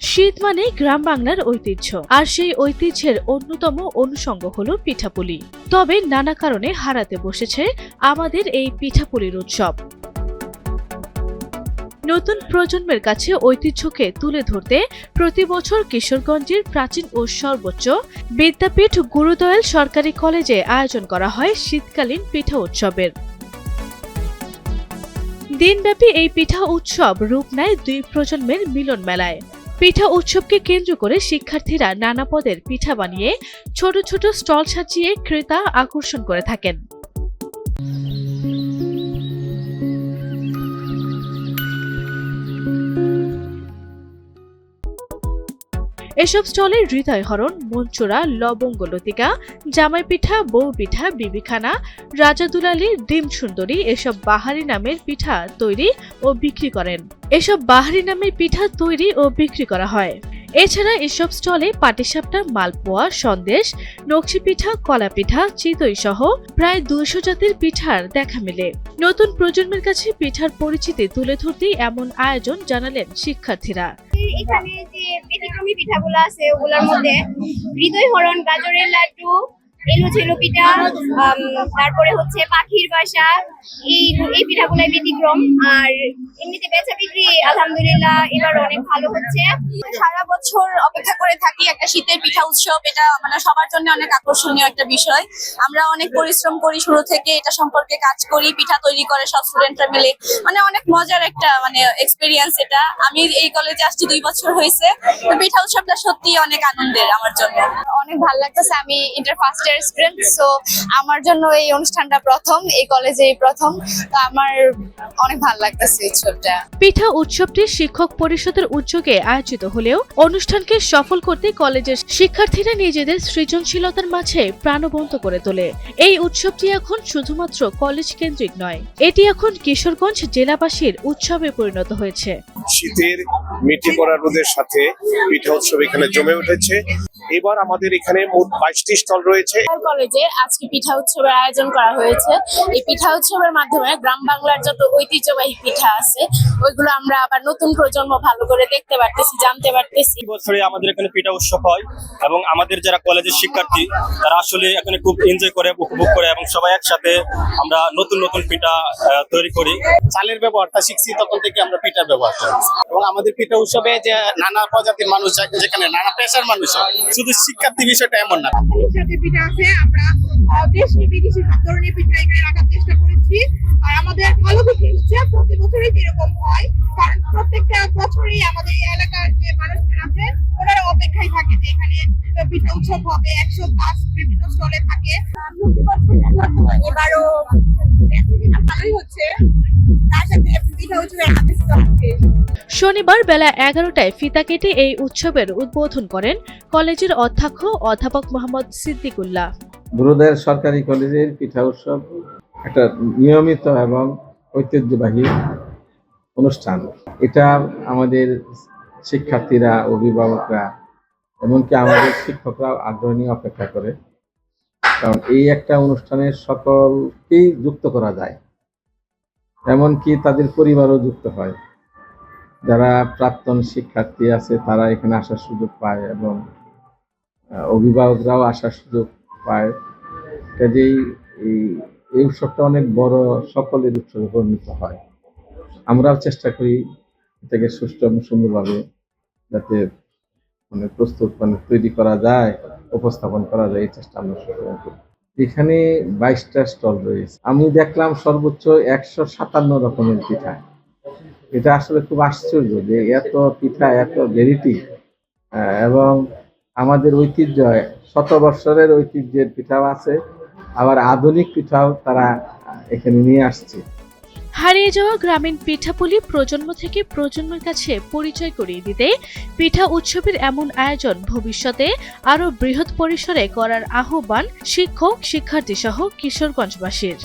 শীত মানে গ্রাম বাংলার ঐতিহ্য, আর সেই ঐতিহ্যের অন্যতম অনুষঙ্গ হলো পিঠাপুলি। তবে নানা কারণে হারাতে বসেছে আমাদের এই পিঠাপুলির উৎসব। নতুন প্রজন্মের কাছে ঐতিহ্যকে তুলে ধরতে প্রতি বছর কিশোরগঞ্জের প্রাচীন ও সর্বোচ্চ বিদ্যাপীঠ গুরুদয়াল সরকারি কলেজে আয়োজন করা হয় শীতকালীন পিঠা উৎসবের। দিনব্যাপী এই পিঠা উৎসব রূপ নেয় দুই প্রজন্মের মিলন মেলায় পিঠা উৎসবকে কেন্দ্র করে শিক্ষার্থীরা নানা পদের পিঠা বানিয়ে ছোট ছোট স্টল সাজিয়ে ক্রেতা আকর্ষণ করে থাকেন। এসব স্টলে হৃদয়হরণ মঞ্চুরা লবঙ্গ লতিকা জামাই পিঠা বউ পিঠা বিবিখানা, রাজা দুলালি, ডিম সুন্দরী এসব বাহারি নামের পিঠা তৈরি ও বিক্রি করেন। এসব বাহারি নামের পিঠা তৈরি ও বিক্রি করা হয়। এছাড়া এসব স্টলে পাটিসাপটা, মালপোয়া, সন্দেশ নকশি পিঠা কলা পিঠা চিতই সহ প্রায় দুইশো জাতের পিঠার দেখা মেলে। নতুন প্রজন্মের কাছে পিঠার পরিচিতি তুলে ধরতেই এমন আয়োজন জানালেন শিক্ষার্থীরা। এখানে যে ব্যতিক্রমী পিঠাগুলো আছে, ওগুলোর মধ্যে হৃদয় হরণ গাজরের লাড্ডু এলো তারপরে হচ্ছে পাখির বাসা। এই এই পিঠাগুলাই ব্যতিক্রম। আর এমনিতে বেচা বিক্রি, আলহামদুলিল্লাহ, এবার অনেক ভালো হচ্ছে। সারা বছর অপেক্ষা করে থাকি একটা শীতের পিঠা উৎসব। এটা মানে সবার জন্য অনেক আকর্ষণীয় একটা বিষয়। আমরা অনেক পরিশ্রম করি শুরু থেকে, এটা সম্পর্কে কাজ করি, পিঠা তৈরি করে সব স্টুডেন্টরা মিলে। মানে অনেক মজার একটা মানে এক্সপিরিয়েন্স এটা। আমি এই কলেজে আসছি দুই বছর হয়েছে। পিঠা উৎসবটা সত্যি অনেক আনন্দের আমার জন্য। অনেক ভালো লাগতেছে। আমি inter first year student so আমার জন্য এই অনুষ্ঠানটা প্রথম এই কলেজে প্রথম। তো আমার অনেক ভালো লাগতেছে এই উৎসবটা পিঠা উৎসবটি শিক্ষক পরিষদের উদ্যোগে আয়োজিত হলেও অনুষ্ঠানকে সফল করতে কলেজের শিক্ষার্থীরা নিজেদের সৃজনশীলতার মাঝে প্রাণবন্ত করে তোলে। এই উৎসবটি এখন শুধুমাত্র কলেজ কেন্দ্রিক নয় এটি এখন কিশোরগঞ্জ জেলাবাসীর উৎসবে পরিণত হয়েছে। শীতের মিঠে পড়া রোদের সাথে পিঠা উৎসব এখানে জমে উঠেছে। এবার আমাদের এখানে মোট বাইশটি স্টল রয়েছে। কলেজে আজকে পিঠা উৎসবের আয়োজন করা হয়েছে। এই পিঠা উৎসবের মাধ্যমে গ্রাম বাংলার যত ঐতিহ্যবাহী পিঠা আছে ওইগুলো আমরা আবার নতুন প্রজন্ম ভালো করে দেখতে পারতেছি জানতে পারতেছি। প্রতি বছরে আমাদের এখানে পিঠা উৎসব হয় এবং আমাদের যারা কলেজের শিক্ষার্থী তারা আসলে এখানে খুব এনজয় করে উপভোগ করে এবং সবাই একসাথে আমরা নতুন নতুন পিঠা আহ, তৈরি করি। চালের ব্যবহারটা শিখছি তখন থেকে আমরা পিঠার ব্যবহার করছি এবং আমাদের পিঠা উৎসবে যে নানা প্রজাতির মানুষ যায়, যেখানে নানা পেশার মানুষ হয়, শুধু শিক্ষার্থী বিষয়টা এমন না। পিঠা আছে আমরা দেশি বিদেশি সব ধরনের পিঠা এখানে রাখার চেষ্টা করেছি। আর আমাদের ভালো হচ্ছে প্রতি বছরই যেরকম হয় কারণ প্রত্যেকটা বছরই আমাদের এই এলাকার যে মানুষ আছে ওনারা অপেক্ষায় থাকে যে এখানে পিঠা উৎসব হবে একশো পাঁচ বিভিন্ন স্টলে থাকে। এবারও ভালোই হচ্ছে। শনিবার বেলা এগারোটায় ফিতা কেটে এই উৎসবের উদ্বোধন করেন কলেজের অধ্যক্ষ অধ্যাপক মোহাম্মদ সিদ্দিকুল্লাহ। গুরুদের সরকারি কলেজের পিঠা উৎসব একটা নিয়মিত এবং ঐতিহ্যবাহী অনুষ্ঠান। এটা আমাদের শিক্ষার্থীরা, অভিভাবকরা এমনকি আমাদের শিক্ষকরাও আগ্রহ নিয়ে অপেক্ষা করে। কারণ এই একটা অনুষ্ঠানের সকলকেই যুক্ত করা যায়। এমনকি তাদের পরিবারও যুক্ত হয়। যারা প্রাক্তন শিক্ষার্থী আছে, তারা এখানে আসার সুযোগ পায় এবং অভিভাবকরাও আসার সুযোগ পায়। কাজেই এই এই উৎসবটা অনেক বড় সকলের উৎসবে পরিণত হয়। আমরাও চেষ্টা করি এটাকে সুষ্ঠু এবং সুন্দরভাবে যাতে মানে প্রস্তুত মানে তৈরি করা যায়, উপস্থাপন করা যায়, এই চেষ্টা আমরা সবসময় করি। এখানে বাইশটা স্টল রয়েছে। আমি দেখলাম সর্বোচ্চ একশো সাতান্ন রকমের পিঠা। এটা আসলে খুব আশ্চর্য যে এত পিঠা, এত ভেরিটি এবং আমাদের ঐতিহ্য, শত বৎসরের ঐতিহ্যের পিঠাও আছে। আবার আধুনিক পিঠাও তারা এখানে নিয়ে আসছে। হারিয়ে যাওয়া গ্রামীণ পিঠাপুলি প্রজন্ম থেকে প্রজন্মের কাছে পরিচয় করিয়ে দিতে পিঠা উৎসবের এমন আয়োজন ভবিষ্যতে আরও বৃহৎ পরিসরে করার আহ্বান শিক্ষক শিক্ষার্থী সহ কিশোরগঞ্জবাসীর।